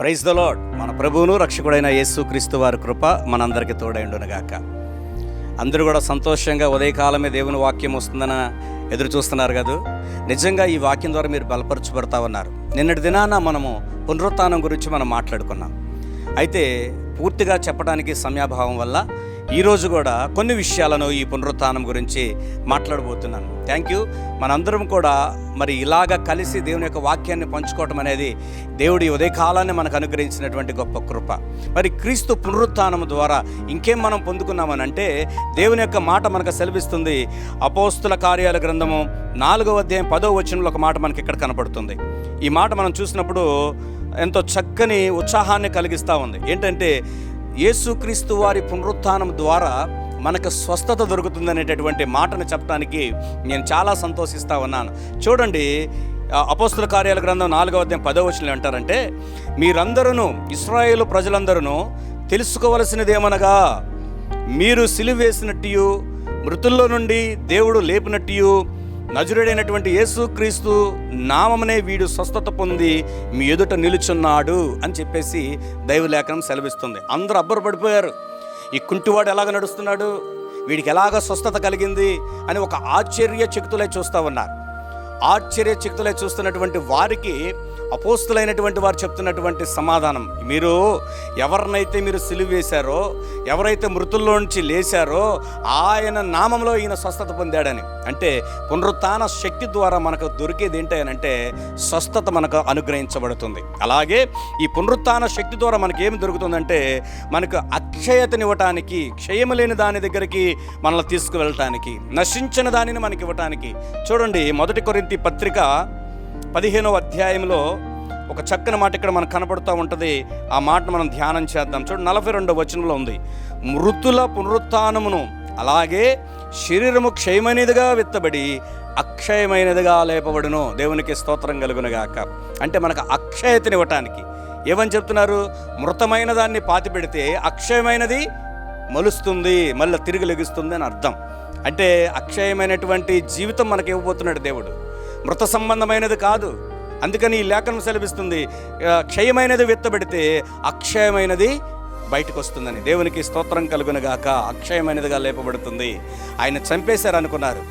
Praise the lord మన ప్రభువును రక్షకుడైన యేసు క్రీస్తు వారి కృప మనందరికీ తోడైండునుగాక అందరూ కూడా సంతోషంగా ఉదయకాలమే దేవుని వాక్యం వస్తుందన ఎదురు చూస్తున్నారు కదా? నిజంగా ఈ వాక్యం ద్వారా మీరు బలపరచబడతా ఉన్నారు. నిన్నటి దినాన మనము పునరుత్నం గురించి మనం మాట్లాడుకున్నాం. అయితే పూర్తిగా చెప్పడానికి సమయాభావం వల్ల ఈరోజు కూడా కొన్ని విషయాలను ఈ పునరుత్నం గురించి మాట్లాడబోతున్నాను. థ్యాంక్ యూ మనందరం కూడా మరి ఇలాగ కలిసి దేవుని యొక్క వాక్యాన్ని పంచుకోవటం అనేది దేవుడి ఉదయకాలాన్ని మనకు అనుగ్రహించినటువంటి గొప్ప కృప. మరి క్రీస్తు పునరుత్థానం ద్వారా ఇంకేం మనం పొందుకున్నామని అంటే దేవుని యొక్క మాట మనకు సెలవిస్తుంది. అపోస్తుల కార్యాల గ్రంథము నాలుగవ అధ్యాయం పదో వచనంలో ఒక మాట మనకి ఇక్కడ కనపడుతుంది. ఈ మాట మనం చూసినప్పుడు ఎంతో చక్కని ఉత్సాహాన్ని కలిగిస్తూ ఉంది. ఏంటంటే యేసుక్రీస్తు వారి పునరుత్థానం ద్వారా మనకు స్వస్థత దొరుకుతుందనేటటువంటి మాటను చెప్పడానికి నేను చాలా సంతోషిస్తా ఉన్నాను. చూడండి అపోస్తుల కార్యాల గ్రంథం నాలుగవ అధ్యాయం పదవ వచనంలో అంటారంటే మీరందరూ ఇస్రాయేల్ ప్రజలందరూ తెలుసుకోవలసినదేమనగా మీరు సిలువేసినట్టు మృతుల్లో నుండి దేవుడు లేపినట్టు నజురుడైనటువంటి యేసుక్రీస్తు నామమనే వీడు స్వస్థత పొంది మీ ఎదుట నిలుచున్నాడు అని చెప్పేసి దైవలేఖనం సెలవిస్తుంది. అందరూ అబ్బరపడిపోయారు. ఈ కుంటివాడు ఎలాగ నడుస్తున్నాడు? వీడికి ఎలాగ స్వస్థత కలిగింది? అని ఒక ఆశ్చర్య చిక్తులై చూస్తూ ఉన్నారు. ఆశ్చర్య చిక్తులై చూస్తున్నటువంటి వారికి అపోస్తులైనటువంటి వారు చెప్తున్నటువంటి సమాధానం. మీరు ఎవరినైతే మీరు సిలువ వేశారో ఎవరైతే మృతుల్లో నుంచి ఆయన నామంలో ఈయన స్వస్థత పొందాడని. అంటే పునరుత్థాన శక్తి ద్వారా మనకు దొరికేది ఏంటంటే స్వస్థత మనకు అనుగ్రహించబడుతుంది. అలాగే ఈ పునరుత్థాన శక్తి ద్వారా మనకి ఏమి దొరుకుతుందంటే మనకు అక్షయతనివ్వటానికి క్షయము లేని దాని దగ్గరికి మనల్ని తీసుకువెళ్ళటానికి నశించిన దానిని మనకి ఇవ్వటానికి చూడండి మొదటి కొరింతి పత్రిక పదిహేనవ అధ్యాయంలో ఒక చక్కని మాట ఇక్కడ మనకు కనబడుతూ ఉంటుంది. ఆ మాట మనం ధ్యానం చేద్దాం. చూడండి నలభై రెండవ వచనంలో ఉంది. మృతుల పునరుత్నమును అలాగే శరీరము క్షయమైనదిగా విత్తబడి అక్షయమైనదిగా లేపబడును. దేవునికి స్తోత్రం కలుగునుగాక అంటే మనకు అక్షయతనివ్వటానికి ఏమని చెప్తున్నారు? మృతమైన దాన్ని పాతి పెడితే అక్షయమైనది మలుస్తుంది మళ్ళీ తిరిగి లెగుస్తుంది అని అర్థం. అంటే అక్షయమైనటువంటి జీవితం మనకి ఇవ్వబోతున్నాడు దేవుడు. మృత సంబంధమైనది కాదు. అందుకని ఈ లేఖనం సెలవిస్తుంది. క్షయమైనది విత్తబెడితే అక్షయమైనది బయటకు వస్తుందని దేవునికి స్తోత్రం కలుగునగాక. అక్షయమైనదిగా లేపబడుతుంది. ఆయన చంపేశారు అనుకున్నారు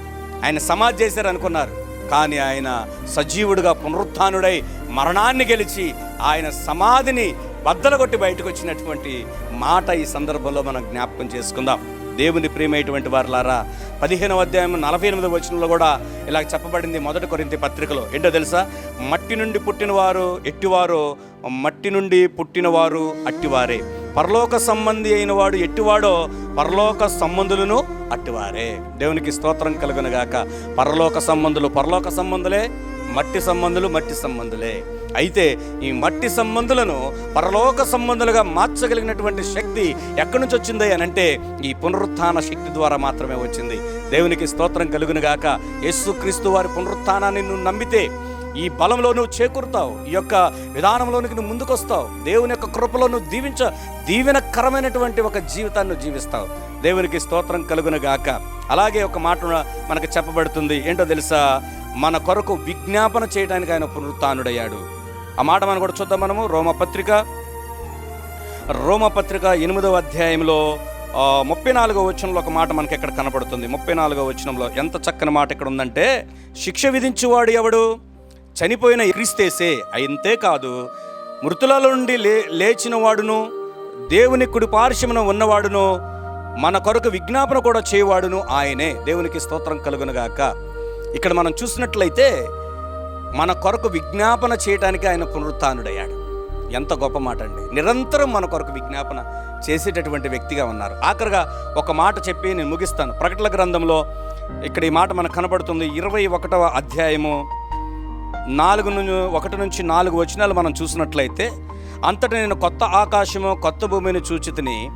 ఆయన సమాధి చేశారనుకున్నారు. కానీ ఆయన సజీవుడుగా పునరుత్డై మరణాన్ని గెలిచి ఆయన సమాధిని బద్దలగొట్టి బయటకు వచ్చినటువంటి మాట ఈ సందర్భంలో మనం జ్ఞాపకం చేసుకుందాం. దేవుని ప్రియమైనటువంటి వారులారా పదిహేనవ అధ్యాయం నలభై ఎనిమిది వచనంలో కూడా ఇలా చెప్పబడింది మొదటి కొరింతి పత్రికలో. ఏంటో తెలుసా? మట్టి నుండి పుట్టినవారు ఎట్టివారు మట్టి నుండి పుట్టినవారు అట్టివారే. పరలోక సంబంధి అయిన వాడు ఎట్టివాడో పరలోక సంబంధులను అట్టివారే. దేవునికి స్తోత్రం కలుగునగాక పరలోక సంబంధులు పరలోక సంబంధులే మట్టి సంబంధులు మట్టి సంబంధులే. అయితే ఈ మట్టి సంబంధులను పరలోక సంబంధులుగా మార్చగలిగినటువంటి శక్తి ఎక్కడి నుంచి వచ్చింది అని అంటే ఈ పునరుత్థాన శక్తి ద్వారా మాత్రమే వచ్చింది. దేవునికి స్తోత్రం కలుగునుగాక. యేసుక్రీస్తు వారి పునరుత్థానాన్ని నువ్వు నమ్మితే ఈ బలంలో నువ్వు చేకూరుతావు. ఈ యొక్క విధానంలోనికి నువ్వు ముందుకొస్తావు. దేవుని యొక్క కృపలో నువ్వు దీవించ దీవెనకరమైనటువంటి ఒక జీవితాన్ని నువ్వు జీవిస్తావు. దేవునికి స్తోత్రం కలుగునుగాక. అలాగే ఒక మాట మనకు చెప్పబడుతుంది. ఏంటో తెలుసా? మన కొరకు విజ్ఞాపన చేయడానికి ఆయన పునరుత్డయ్యాడు. ఆ మాట మనం కూడా చూద్దాం మనము. రోమపత్రిక రోమపత్రిక ఎనిమిదవ అధ్యాయంలో ముప్పై నాలుగో వచనంలో ఒక మాట మనకి ఎక్కడ కనపడుతుంది? ముప్పై నాలుగో వచనంలో ఎంత చక్కని మాట ఇక్కడ ఉందంటే శిక్ష విధించేవాడు ఎవడు? చనిపోయిన క్రీస్తేసే. అయితే కాదు మృతుల నుండి లే లేచిన వాడును దేవుని కుడి పార్శ్వమున ఉన్నవాడును మన కొరకు విజ్ఞాపన కూడా చేయవాడును ఆయనే. దేవునికి స్తోత్రం కలుగునుగాక. ఇక్కడ మనం చూసినట్లయితే మన కొరకు విజ్ఞాపన చేయడానికి ఆయన పునరుత్డయ్యాడు ఎంత గొప్ప మాట అండి నిరంతరం మన కొరకు విజ్ఞాపన చేసేటటువంటి వ్యక్తిగా ఉన్నారు. ఆఖరిగా ఒక మాట చెప్పి నేను ముగిస్తాను. ప్రకటన గ్రంథంలో ఇక్కడ ఈ మాట మనకు కనబడుతుంది. ఇరవై ఒకటవ అధ్యాయము నాలుగు నుంచి ఒకటి నుంచి నాలుగు వచనాలు మనం చూసినట్లయితే అంతటి నేను కొత్త ఆకాశము కొత్త భూమిని చూచితిని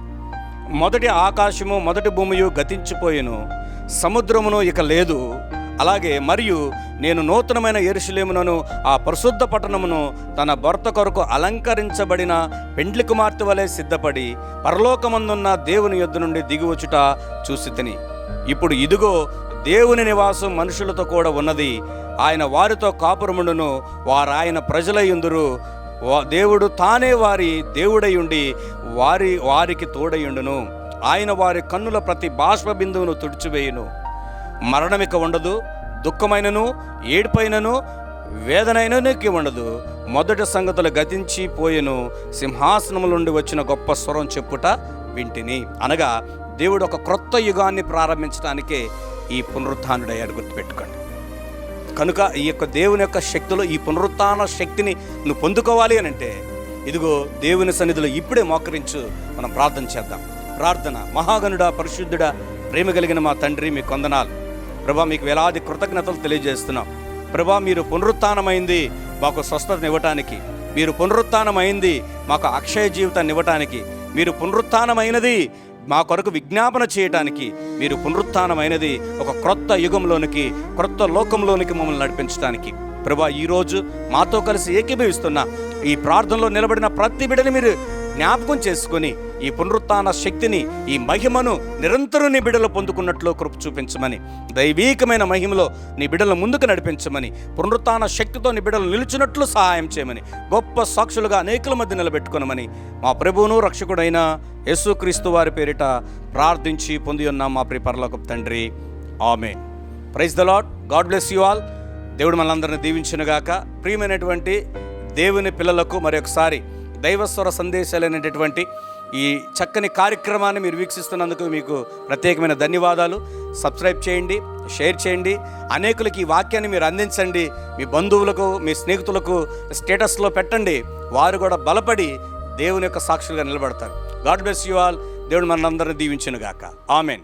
మొదటి ఆకాశము మొదటి భూమియు గతించిపోయేను. సముద్రమును ఇక లేదు. అలాగే మరియు నేను నూతనమైన ఎరుషులేమునను ఆ పరిశుద్ధ పట్టణమును తన భర్త కొరకు అలంకరించబడిన పెండ్లి కుమార్తె వలె సిద్ధపడి పరలోకమందున్న దేవుని యొద్ద నుండి దిగివచ్చుట చూసి తిని. ఇప్పుడు ఇదిగో దేవుని నివాసం మనుషులతో కూడా ఉన్నది. ఆయన వారితో కాపురముండును వారు ఆయన ప్రజలయ్యుందురు దేవుడు తానే వారి దేవుడై ఉండి వారి వారికి తోడయుండును ఆయన వారి కన్నుల ప్రతి బాష్ప బిందువును తుడిచివేయును. మరణమిక ఉండదు దుఃఖమైనను ఏడుపైనను వేదనైనకి ఉండదు. మొదటి సంగతులు గతించి పోయెను సింహాసనముల నుండి వచ్చిన గొప్ప స్వరం చెప్పుట వింటిని. అనగా దేవుడు ఒక క్రొత్త యుగాన్ని ప్రారంభించడానికే ఈ పునరుత్డయ్యాడు గుర్తుపెట్టుకోండి. కనుక ఈ యొక్క దేవుని యొక్క శక్తిలో ఈ పునరుత్న శక్తిని నువ్వు పొందుకోవాలి అని అంటే ఇదిగో దేవుని సన్నిధిలో ఇప్పుడే మోకరించు మనం ప్రార్థన చేద్దాం. ప్రార్థన. మహాగనుడా పరిశుద్ధుడా ప్రేమ కలిగిన మా తండ్రి మీ కొందనాలు. ప్రభా మీకు వేలాది కృతజ్ఞతలు తెలియజేస్తున్నాం. ప్రభా మీరు పునరుత్నమైంది మాకు స్వస్థతను ఇవ్వటానికి మీరు పునరుత్నమైంది మాకు అక్షయ జీవితాన్ని ఇవ్వటానికి మీరు పునరుత్నమైనది మా కొరకు విజ్ఞాపన చేయటానికి మీరు పునరుత్నమైనది ఒక క్రొత్త యుగంలోనికి క్రొత్త లోకంలోనికి మమ్మల్ని నడిపించడానికి ప్రభా ఈరోజు మాతో కలిసి ఏకీభవిస్తున్న ఈ ప్రార్థనలో నిలబడిన ప్రతి బిడ్డని మీరు జ్ఞాపకం చేసుకుని ఈ పునరుత్న శక్తిని ఈ మహిమను నిరంతరం నీ బిడలు పొందుకున్నట్లు కృప చూపించమని దైవీకమైన మహిమలో నీ బిడ్డలను ముందుకు నడిపించమని పునరుత్న శక్తితో నీ బిడ్డలు నిలిచినట్లు సహాయం చేయమని గొప్ప సాక్షులుగా అనేకుల మధ్య నిలబెట్టుకునమని మా ప్రభువును రక్షకుడైన యేసుక్రీస్తు వారి పేరిట ప్రార్థించి పొంది ఉన్నాం మా ప్రియ తండ్రి. ఆమె praise the Lord God bless you all. దేవుడు మనందరిని దీవించునుగాక. ప్రియమైనటువంటి దేవుని పిల్లలకు మరొకసారి దైవస్వర సందేశాలు అనేటటువంటి ఈ చక్కని కార్యక్రమాన్ని మీరు వీక్షిస్తున్నందుకు మీకు ప్రత్యేకమైన ధన్యవాదాలు. సబ్స్క్రైబ్ చేయండి షేర్ చేయండి. అనేకులకి ఈ వాక్యాన్ని మీరు అందించండి. మీ బంధువులకు మీ స్నేహితులకు స్టేటస్లో పెట్టండి. వారు కూడా బలపడి దేవుని యొక్క సాక్షులుగా నిలబడతారు. గాడ్ బ్లెస్ యు ఆల్ దేవుడు మనందరిని దీవించునుగాక. ఆమెన్